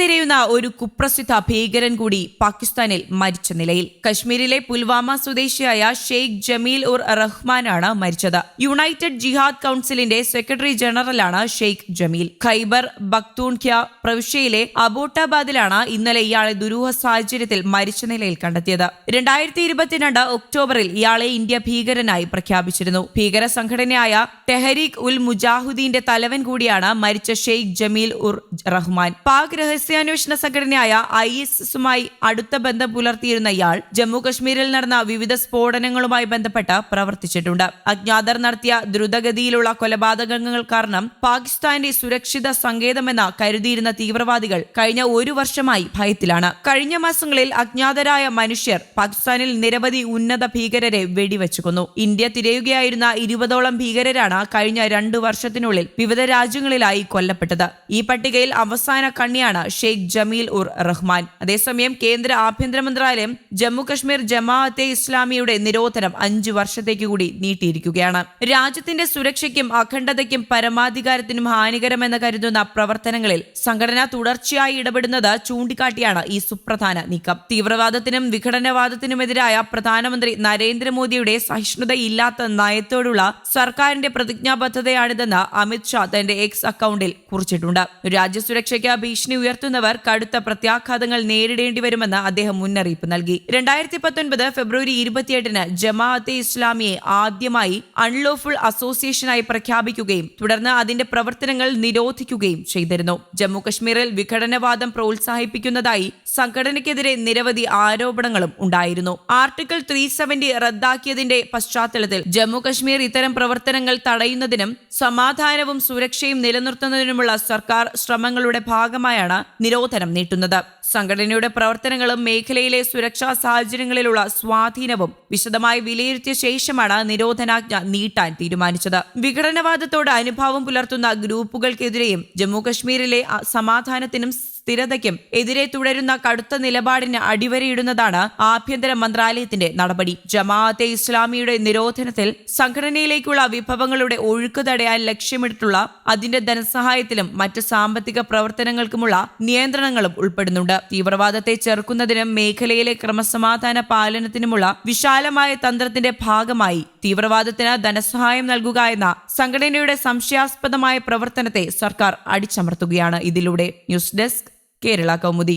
തിരയുന്ന ഒരു കുപ്രസിദ്ധ ഭീകരൻ കൂടി പാകിസ്ഥാനിൽ മരിച്ച നിലയിൽ. കശ്മീരിലെ പുൽവാമ സ്വദേശിയായ ഷെയ്ഖ് ജമീൽ ഉർ റഹ്മാനാണ് മരിച്ചത്. യുണൈറ്റഡ് ജിഹാദ് കൗൺസിലിന്റെ സെക്രട്ടറി ജനറലാണ് ഷെയ്ഖ് ജമീൽ. ഖൈബർ ബക്തൂൺഖ്യ പ്രവിശ്യയിലെ അബോട്ടാബാദിലാണ് ഇന്നലെ ഇയാളെ ദുരൂഹ സാഹചര്യത്തിൽ മരിച്ച നിലയിൽ കണ്ടെത്തിയത്. രണ്ടായിരത്തി ഇരുപത്തിരണ്ട് ഒക്ടോബറിൽ ഇയാളെ ഇന്ത്യ ഭീകരനായി പ്രഖ്യാപിച്ചിരുന്നു. ഭീകര സംഘടനയായ തെഹരീഖ് ഉൽ മുജാഹുദ്ദീന്റെ തലവൻ കൂടിയാണ് മരിച്ച ഷെയ്ഖ് ജമീൽ ഉർ റഹ്മാൻ. പാക് രഹസ്യാന്വേഷണ സംഘടനയായ ഐ എസ് എസുമായി അടുത്ത ബന്ധം പുലർത്തിയിരുന്ന ഇയാൾ ജമ്മുകശ്മീരിൽ നടന്ന വിവിധ സ്ഫോടനങ്ങളുമായി ബന്ധപ്പെട്ട് പ്രവർത്തിച്ചിട്ടുണ്ട്. അജ്ഞാതർ നടത്തിയ ദ്രുതഗതിയിലുള്ള കൊലപാതകങ്ങൾ കാരണം പാകിസ്ഥാന്റെ സുരക്ഷിത സങ്കേതമെന്ന് കരുതിയിരുന്ന തീവ്രവാദികൾ കഴിഞ്ഞ ഒരു വർഷമായി ഭയത്തിലാണ്. കഴിഞ്ഞ മാസങ്ങളിൽ അജ്ഞാതരായ മനുഷ്യർ പാകിസ്ഥാനിൽ നിരവധി ഉന്നത ഭീകരരെ വെടിവെച്ചു കൊന്നു ഇന്ത്യ തിരയുകയായിരുന്ന ഇരുപതോളം ഭീകരരാണ് കഴിഞ്ഞ രണ്ടു വർഷത്തിനുള്ളിൽ വിവിധ രാജ്യങ്ങളിലായി കൊല്ലപ്പെട്ടത്. ഈ പട്ടികയിൽ അവസാന കണ്ണിയാണ് ഷെയ്ഖ് ജമീൽ ഉർ റഹ്മാൻ. അതേസമയം കേന്ദ്ര ആഭ്യന്തര മന്ത്രാലയം ജമ്മു കശ്മീർ ജമാഅത്തെ ഇസ്ലാമിയുടെ നിരോധനം അഞ്ചു വർഷത്തേക്ക് കൂടി നീട്ടിയിരിക്കുകയാണ്. രാജ്യത്തിന്റെ സുരക്ഷയ്ക്കും അഖണ്ഡതയ്ക്കും പരമാധികാരത്തിനും ഹാനികരമെന്ന് കരുതുന്ന പ്രവർത്തനങ്ങളിൽ സംഘടന തുടർച്ചയായി ഇടപെടുന്നത് ചൂണ്ടിക്കാട്ടിയാണ് ഈ സുപ്രധാന നീക്കം. തീവ്രവാദത്തിനും വിഘടനവാദത്തിനുമെതിരായ പ്രധാനമന്ത്രി നരേന്ദ്രമോദിയുടെ സഹിഷ്ണുതയില്ലാത്ത നയത്തോടുള്ള സർക്കാരിന്റെ പ്രതിജ്ഞാബദ്ധതയാണിതെന്ന് അമിത്ഷാ തന്റെ എക്സ് അക്കൗണ്ടിൽ കുറിച്ചിട്ടുണ്ട്. രാജ്യസുരക്ഷയ്ക്ക് ഭീഷണി ഉയർത്തുന്നവർ കടുത്ത പ്രത്യാഘാതങ്ങൾ നേരിടേണ്ടി വരുമെന്ന് അദ്ദേഹം മുന്നറിയിപ്പ് നൽകി. രണ്ടായിരത്തി പത്തൊൻപത് ഫെബ്രുവരി ഇരുപത്തിയെട്ടിന് ജമാഅത്തെ ഇസ്ലാമിയെ ആദ്യമായി അൺലോഫുൾ അസോസിയേഷനായി പ്രഖ്യാപിക്കുകയും തുടർന്ന് അതിന്റെ പ്രവർത്തനങ്ങൾ നിരോധിക്കുകയും ചെയ്തിരുന്നു. ജമ്മു കശ്മീരിൽ വിഘടനവാദം പ്രോത്സാഹിപ്പിക്കുന്നതായി സംഘടനയ്ക്കെതിരെ നിരവധി ആരോപണങ്ങളും ഉണ്ടായിരുന്നു. ആർട്ടിക്കിൾ ത്രീ സെവന്റി റദ്ദാക്കിയതിന്റെ പശ്ചാത്തലത്തിൽ ജമ്മു കശ്മീർ ഇത്തരം പ്രവർത്തനങ്ങൾ തടയുന്നതിനും സമാധാനവും സുരക്ഷയും നിലനിർത്തുന്നതിനുമുള്ള സർക്കാർ ശ്രമങ്ങളുടെ ഭാഗമായാണ് നിരോധനം നീട്ടുന്നത്. സംഘടനയുടെ പ്രവർത്തനങ്ങളും മേഖലയിലെ സുരക്ഷാ സാഹചര്യങ്ങളിലുള്ള സ്വാധീനവും വിശദമായി വിലയിരുത്തിയ ശേഷമാണ് നിരോധനാജ്ഞ നീട്ടാൻ തീരുമാനിച്ചത്. വിഘടനവാദത്തോട് അനുഭാവം പുലർത്തുന്ന ഗ്രൂപ്പുകൾക്കെതിരെയും ജമ്മു കശ്മീരിലെ സമാധാനത്തിനും സ്ഥിരതയ്ക്കും എതിരെ തുടരുന്ന കടുത്ത നിലപാടിന് അടിവരയിടുന്നതാണ് ആഭ്യന്തര മന്ത്രാലയത്തിന്റെ നടപടി. ജമാഅത്തെ ഇസ്ലാമിയുടെ നിരോധനത്തിൽ സംഘടനയിലേക്കുള്ള വിഭവങ്ങളുടെ ഒഴുക്ക് തടയാൻ ലക്ഷ്യമിട്ടുള്ള അതിന്റെ ധനസഹായത്തിലും മറ്റ് സാമ്പത്തിക പ്രവർത്തനങ്ങൾക്കുമുള്ള നിയന്ത്രണങ്ങളും ഉൾപ്പെടുന്നുണ്ട്. തീവ്രവാദത്തെ ചെറുക്കുന്നതിനും മേഖലയിലെ ക്രമസമാധാന പാലനത്തിനുമുള്ള വിശാലമായ തന്ത്രത്തിന്റെ ഭാഗമായി തീവ്രവാദത്തിന് ധനസഹായം നൽകുക എന്ന സംഘടനയുടെ സംശയാസ്പദമായ പ്രവർത്തനത്തെ സർക്കാർ അടിച്ചമർത്തുകയാണ് ഇതിലൂടെ. News desk Kerala Kaumudi